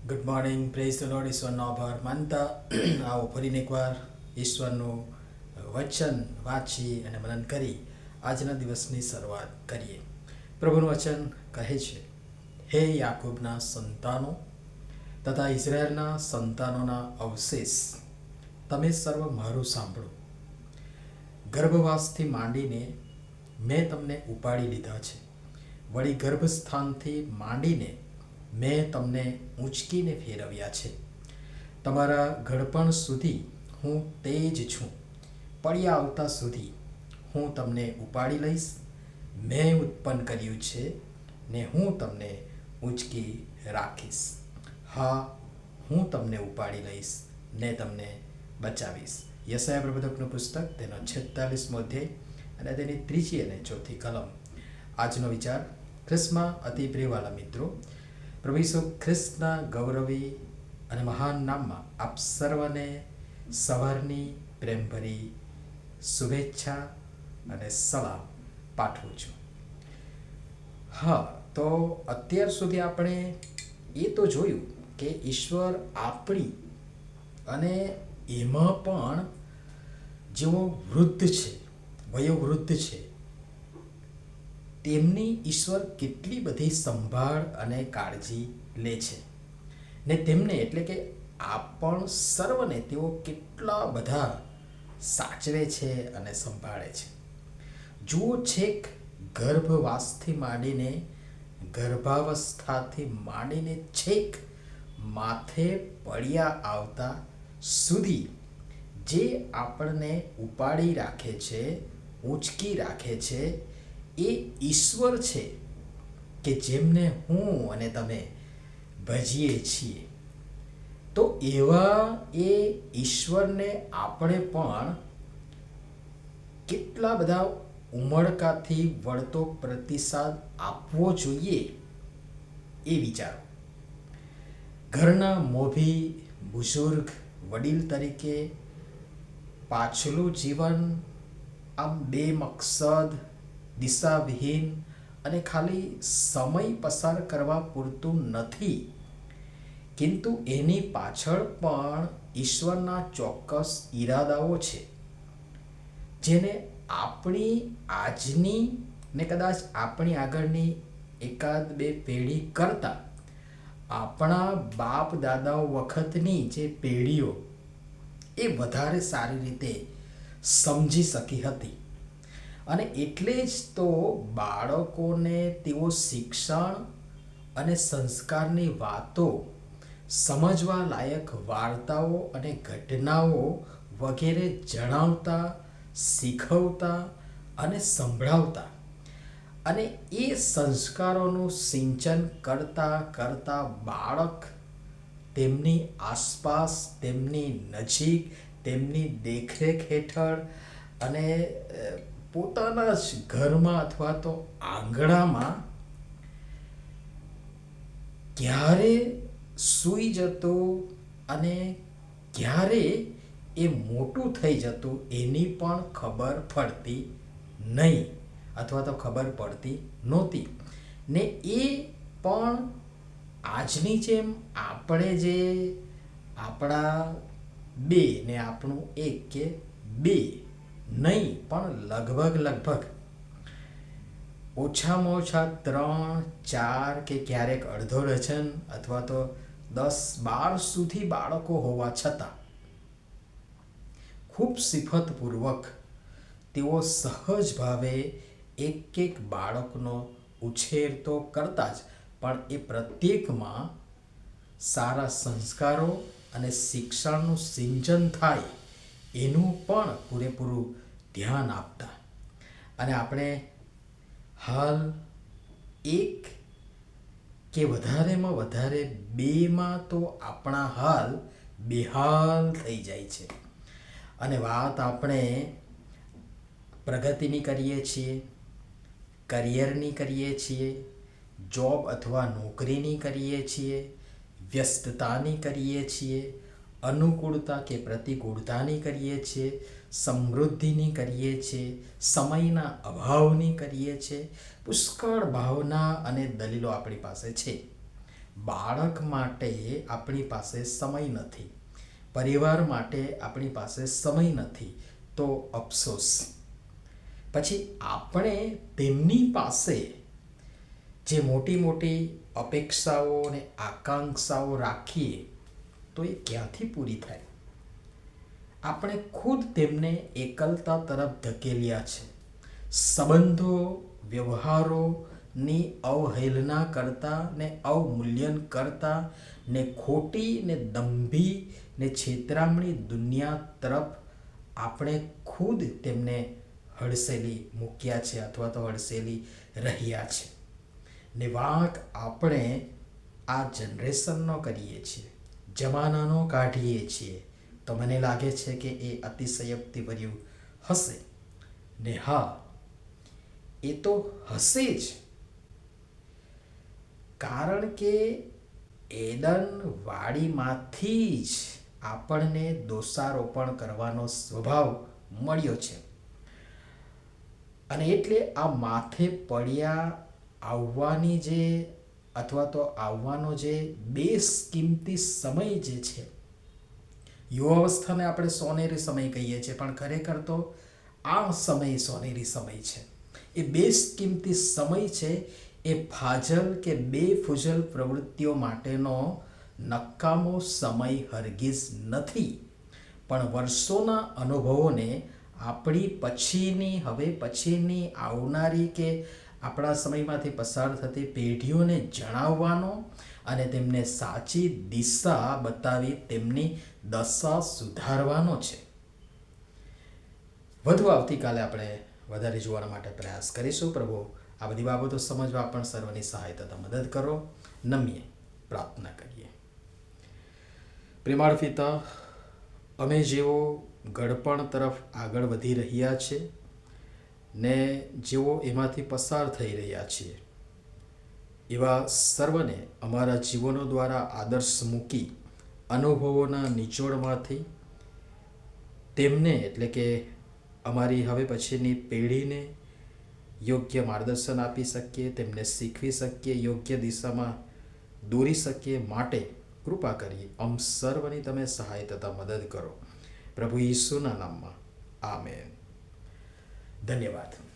Good morning praise the Lord ઈશ્વરનો આભાર માનતા આવો ફરીને એકવાર ઈશ્વરનું વચન વાંચી અને મનન કરી આજના દિવસની શરૂઆત કરીએ પ્રભુનું વચન કહે છે હે યાકૂબના સંતાનો તથા ઇઝરાયલના સંતાનોના અવશેષ તમે સર્વ મારું સાંભળો ગર્ભવાસથી માંડીને મેં તમને ઉપાડી લીધા છે વળી ગર્ભસ્થાનથી માંડીને મેં તમને ઊંચકીને ફેરવ્યા છે. તમારા ઘડપણ સુધી હું તે જ છું. પડ્યા આવતા સુધી હું તમને ઉપાડી લઈશ. મેં ઉત્પન્ન કર્યું છે ને હું તમને ઊંચકી રાખીશ. હા, હું તમને ઉપાડી લઈશ ને તમને બચાવીશ. યશાય પ્રબોધકનું પુસ્તક, તેનો છેતાલીસમો અધ્યાય અને તેની ત્રીજી અને ચોથી કલમ. આજનો વિચાર ખ્રિસ્મા અતિ પ્રિયવાલા મિત્રો પ્રભુ ખ્રિસ્તના ગૌરવી અને મહાન નામમાં આપ સર્વને સવારની પ્રેમભરી શુભેચ્છા અને સલામ પાઠવું છું. હા, તો અત્યાર સુધી આપણે એ તો જોયું કે ઈશ્વર આપણી અને એમાં પણ જેઓ વૃદ્ધ છે, વયોવૃદ્ધ છે તેમની ઈશ્વર કેટલી બધી સંભાળ અને કાળજી લે છે. ને તેમને એટલે કે આપણ સર્વને તેઓ કેટલા બધા સાચવે છે અને સંભાળે છે. જુઓ છેક ગર્ભવાસથી માંડીને ગર્ભાવસ્થાથી માંડીને છેક માથે પડ્યા આવતા સુધી જે આપણને ઉપાડી રાખે છે, ઊંચકી રાખે છે એ ઈશ્વર છે કે જેમને હું અને તમે ભજીએ છીએ. તો એવા એ ઈશ્વરને આપણે પણ કેટલા બધા ઉમળકાથી વળતો પ્રતિસાદ આપવો જોઈએ એ વિચારો. ઘરના મોભી બુઝુર્ગ વડીલ તરીકે પાછલું જીવન આમ બે મકસદ દિશાવિહીન અને ખાલી સમય પસાર કરવા પૂરતું નથી. કિંતુ એની પાછળ પણ ઈશ્વરના ચોક્કસ ઈરાદાઓ છે, જેને આપણી આજની ને કદાચ આપણી આગળની એકાદ બે પેઢી કરતાં આપણા બાપ દાદાઓ વખતની જે પેઢીઓ એ વધારે સારી રીતે સમજી શકી હતી. અને એટલે જ તો બાળકોને તેઓ શિક્ષણ અને સંસ્કારની વાતો સમજવા લાયક વાર્તાઓ અને ઘટનાઓ વગેરે જણાવતા, શીખવતા અને સંભળાવતા. અને એ સંસ્કારોનું સિંચન કરતા કરતા બાળક તેમની આસપાસ, તેમની નજીક, તેમની દેખરેખ હેઠળ અને પોતાના જ ઘરમાં અથવા તો આંગણામાં ક્યારે સૂઈ જતો અને ક્યારે એ મોટું થઈ જતું એની પણ ખબર પડતી નહીં અથવા તો ખબર પડતી નહોતી. ને એ પણ આજની જેમ આપણે જે આપણા બે ને આપણું એક કે બે નહીં, પણ લગભગ લગભગ. ઓછામાં ઓછા ત્રણ, ચાર કે ક્યારેક અડધો ડઝન અથવા તો દસ, બાર સુધી બાળકો હોવા છતાં ખૂબ સિફતપૂર્વક તેઓ સહજ ભાવે એક એક બાળકનો ઉછેર તો કરતા જ, પણ એ પ્રત્યેકમાં સારા સંસ્કારો અને શિક્ષણનું સિંચન થાય એનું પણ પૂરેપૂરું ધ્યાન આપતા. અને આપણે હાલ એક કે વધારેમાં વધારે બેમાં તો આપણા હાલ બેહાલ થઈ જાય છે. અને વાત આપણે પ્રગતિની કરીએ છીએ, કરિયરની કરીએ છીએ, જોબ અથવા નોકરીની કરીએ છીએ, વ્યસ્તતાની કરીએ છીએ અનુકૂળતા કે પ્રતિકૂળતાની કરીએ છીએ, સમૃદ્ધિની કરીએ છીએ, સમયના અભાવની કરીએ છીએ, પુષ્કળ ભાવના અને દલીલો આપણી પાસે છે. બાળક માટે આપણી પાસે સમય નથી. પરિવાર માટે આપણી પાસે સમય નથી. તો અફસોસ. પછી આપણે તેમની પાસે જે મોટી મોટી અપેક્ષાઓ અને આકાંક્ષાઓ રાખીએ તો એ ક્યાંથી પૂરી થાય? આપણે ખુદ તેમને એકલતા તરફ ધકેલ્યા છે. સંબંધો વ્યવહારોની અવહેલના કરતા ને અવમૂલ્યન કરતા ને ખોટી ને દંભી ને છેતરામણી દુનિયા તરફ આપણે ખુદ તેમને હડસેલી મૂક્યા છે અથવા તો હડસેલી રહ્યા છે. ને વાંક આપણે આ જનરેશનનો કરીએ છીએ. જમાનાનો કાઢીએ છીએ. તો મને લાગે છે કે એ અતિશયોક્તિભર્યું હશે. ને હા, એ તો હશે જ. કારણ કે એદન વાડીમાંથી જ આપણને દોષારોપણ કરવાનો સ્વભાવ મળ્યો છે. અને એટલે આ માથે પડ્યા આવવાની જે અથવા તો આવવાનો જે બેસ કિંમતી સમય જે છે, યુવાવસ્થાને આપણે સોનેરી સમય કહીએ છીએ, પણ ખરેખર તો આ સમય સોનેરી સમય છે. એ બેસ કિંમતી સમય છે, એ ફાજલ કે બે ફુજલ પ્રવૃત્તિઓ માટેનો નકામો સમય હરગીઝ નથી. પણ વર્ષોના અનુભવોને આપણી પછીની, હવે પછીની આવનારી કે આપણા સમયમાંથી પસાર થતી પેઢીઓને જણાવવાનો અને તેમને સાચી દિશા બતાવી તેમની દશા સુધારવાનો છે. વધુ આવતીકાલે આપણે વધારે જોવાના માટે પ્રયાસ કરીશું. પ્રભુ, આ બધી બાબતો સમજવા પણ સર્વની સહાયતા મદદ કરો. નમીએ પ્રાર્થના કરીએ. પ્રેમાળ પિતા, અમે જેઓ ગળપણ તરફ આગળ વધી રહ્યા છે ને જેઓ એમાંથી પસાર થઈ રહ્યા છીએ. એવા સર્વને અમારા જીવનો દ્વારા આદર્શ મૂકી અનુભવોના નિચોડમાંથી તેમને એટલે કે અમારી હવે પછીની પેઢીને યોગ્ય માર્ગદર્શન આપી શકીએ, તેમને શીખવી શકીએ, યોગ્ય દિશામાં દોરી શકીએ માટે કૃપા કરી અમ સર્વની તમે સહાય તથા મદદ કરો. પ્રભુ ઈસુના નામમાં. આમેન. ધન્યવાદ